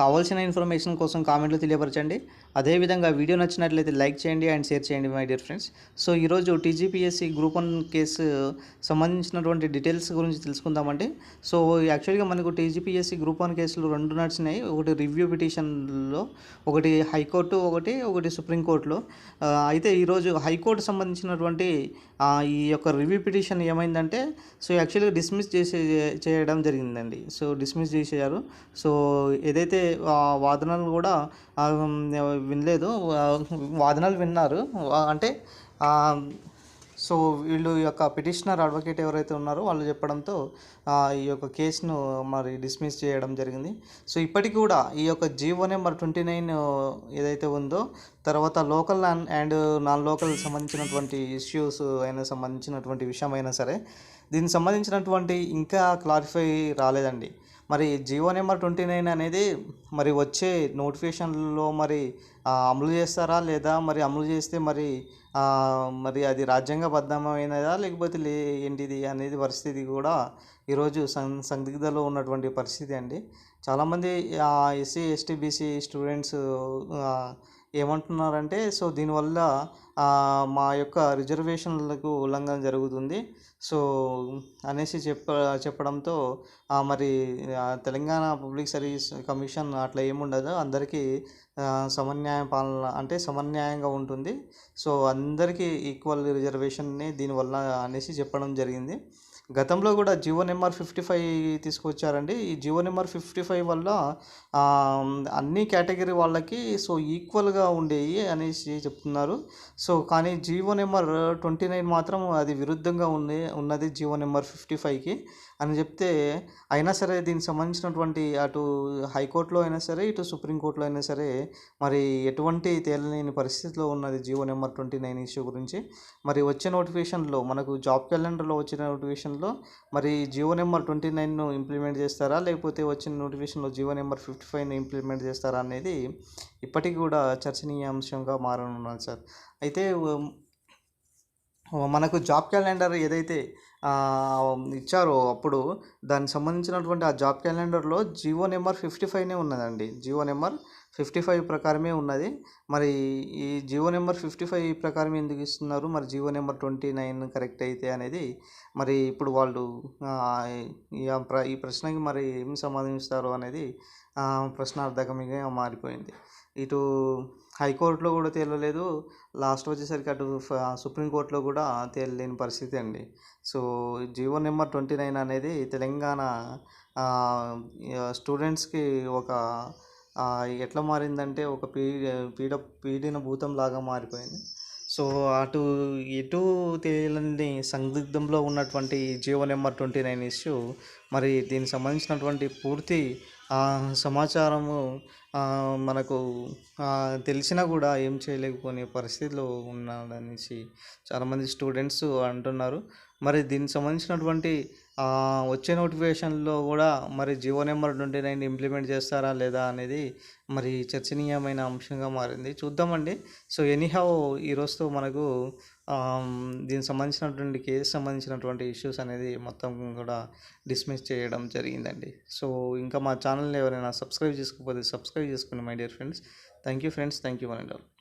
కావాల్సిన ఇన్ఫర్మేషన్ కోసం కామెంట్లో తెలియపరచండి. అదేవిధంగా వీడియో నచ్చినట్లయితే లైక్ చేయండి అండ్ షేర్ చేయండి మై డియర్ ఫ్రెండ్స్. సో ఈరోజు టీజీపీఎస్సీ గ్రూప్ వన్ కేసు సంబంధించినటువంటి డీటెయిల్స్ గురించి తెలుసుకుందామండి. సో యాక్చువల్గా మనకు టీజీపీఎస్సీ గ్రూప్ వన్ కేసులు రెండు నడిచినాయి. ఒకటి రివ్యూ పిటిషన్లో ఒకటి హైకోర్టు ఒకటి ఒకటి సుప్రీంకోర్టులో. అయితే ఈరోజు హైకోర్టు సంబంధించినటువంటి ఈ యొక్క రివ్యూ పిటిషన్ ఏమైందంటే సో యాక్చువల్గా డిస్మిస్ చేసే చేయడం జరిగిందండి. So dismiss చేసేయారు. సో ఏదైతే వాదనలు కూడా వినలేదు. వాదనలు విన్నారు. అంటే సో వీళ్ళు యొక్క పిటిషనర్ అడ్వకేట్ ఎవరైతే ఉన్నారో వాళ్ళు చెప్పడంతో ఈ యొక్క కేసును మరి డిస్మిస్ చేయడం జరిగింది. సో ఇప్పటికి కూడా ఈ యొక్క జీవో నెంబర్ ట్వంటీ నైన్ ఏదైతే ఉందో తర్వాత లోకల్ అండ్ నాన్ లోకల్ సంబంధించినటువంటి ఇష్యూస్ అయినా సంబంధించినటువంటి విషయం అయినా సరే దీనికి సంబంధించినటువంటి ఇంకా క్లారిఫై రాలేదండి. మరి జియో నెంబర్ ట్వంటీ నైన్ అనేది మరి వచ్చే నోటిఫికేషన్లో మరి అమలు చేస్తారా? లేదా మరి అమలు చేస్తే మరి మరి అది రాజ్యాంగబద్ధమైనదా? లేకపోతే లే ఏంటిది అనేది పరిస్థితి కూడా ఈరోజు సం సందిగ్ధలో ఉన్నటువంటి పరిస్థితి అండి. చాలామంది ఎస్సీ ఎస్టీ బీసీ స్టూడెంట్స్ ఏమంటున్నారంటే సో దీనివల్ల మా యొక్క రిజర్వేషన్లకు ఉల్లంఘన జరుగుతుంది. సో అనేసి చెప్ప చెప్పడంతో మరి తెలంగాణ పబ్లిక్ సర్వీస్ కమిషన్ అట్లా ఏముండదు. అందరికీ సమన్యాయ పాలన అంటే సమన్యాయంగా ఉంటుంది. సో అందరికీ ఈక్వల్ రిజర్వేషన్ని దీనివల్ల అనేసి చెప్పడం జరిగింది. గతంలో కూడా జియో నెంబర్ ఫిఫ్టీ ఫైవ్ తీసుకొచ్చారండి. ఈ జియో నెంబర్ ఫిఫ్టీ ఫైవ్ వల్ల అన్ని కేటగిరీ వాళ్ళకి సో ఈక్వల్గా ఉండేవి అనేసి చెప్తున్నారు. సో కానీ జియో నెంబర్ ట్వంటీ నైన్ మాత్రం అది విరుద్ధంగా ఉంది ఉన్నది జియో నెంబర్ ఫిఫ్టీ ఫైవ్కి అని చెప్తే అయినా సరే దీనికి సంబంధించినటువంటి అటు హైకోర్టులో అయినా సరే ఇటు సుప్రీంకోర్టులో అయినా సరే మరి ఎటువంటి తేలలేని పరిస్థితిలో ఉన్నది GO number twenty nine issue గురించి? మరి వచ్చే నోటిఫికేషన్లో మనకు జాబ్ క్యాలెండర్లో వచ్చిన నోటిఫికేషన్లో. మరి జియో నెంబర్ ట్వంటీ నైన్ను ఇంప్లిమెంట్ చేస్తారా? లేకపోతే వచ్చిన నోటిఫికేషన్లో జియో నెంబర్ ఫిఫ్టీ ఫైవ్ను ఇంప్లిమెంట్ చేస్తారా అనేది ఇప్పటికీ కూడా చర్చనీయాంశంగా మారనున్నది సార్. అయితే మనకు జాబ్ క్యాలెండర్ ఏదైతే ఇచ్చారో అప్పుడు దానికి సంబంధించినటువంటి ఆ జాబ్ క్యాలెండర్లో జియో నెంబర్ ఫిఫ్టీ ఫైవ్నే ఉన్నదండి. జియో నెంబర్ ఫిఫ్టీ ఫైవ్ ప్రకారమే ఉన్నది. మరి ఈ జియో నెంబర్ ఫిఫ్టీ ఫైవ్ ప్రకారం ఎందుకు ఇస్తున్నారు? మరి GO number twenty nine correct అయితే అనేది మరి ఇప్పుడు వాళ్ళు ఈ ప్ర- ఈ ప్రశ్నకి మరి ఏం సమాధానిస్తారు అనేది ప్రశ్నార్థకమిగా మారిపోయింది. ఇటు హైకోర్టులో కూడా తేలలేదు. లాస్ట్ వచ్చేసరికి అటు సుప్రీంకోర్టులో కూడా తేలలేని పరిస్థితి అండి. So GO number twenty nine అనేది తెలంగాణ స్టూడెంట్స్కి ఒక ఎట్లా మారిందంటే ఒక పీ పీడ పీడిన భూతం లాగా మారిపోయింది. సో అటు ఎటు తెలియని సందిగ్ధంలో ఉన్నటువంటి GO number twenty nine issue మరి దీనికి సంబంధించినటువంటి పూర్తి ఆ, సమాచారము మనకు తెలిసినా కూడా ఏం చేయలేకపోయే పరిస్థితిలో ఉన్నాడనేసి చాలామంది స్టూడెంట్స్ అంటున్నారు. మరి దీనికి సంబంధించినటువంటి వచ్చే నోటిఫికేషన్లో కూడా మరి GO number twenty nine implement చేస్తారా లేదా అనేది మరి చర్చనీయమైన అంశంగా మారింది. చూద్దామండి. సో ఎనీహౌ ఈరోజుతో మనకు దీనికి సంబంధించినటువంటి కేసు సంబంధించినటువంటి ఇష్యూస్ అనేది మొత్తం కూడా డిస్మిస్ చేయడం జరిగిందండి. సో ఇంకా మా ఛానల్ని ఎవరైనా సబ్స్క్రైబ్ చేసుకోకపోతే సబ్స్క్రైబ్ చేసుకోండి my dear friends thank you friends thank you one and all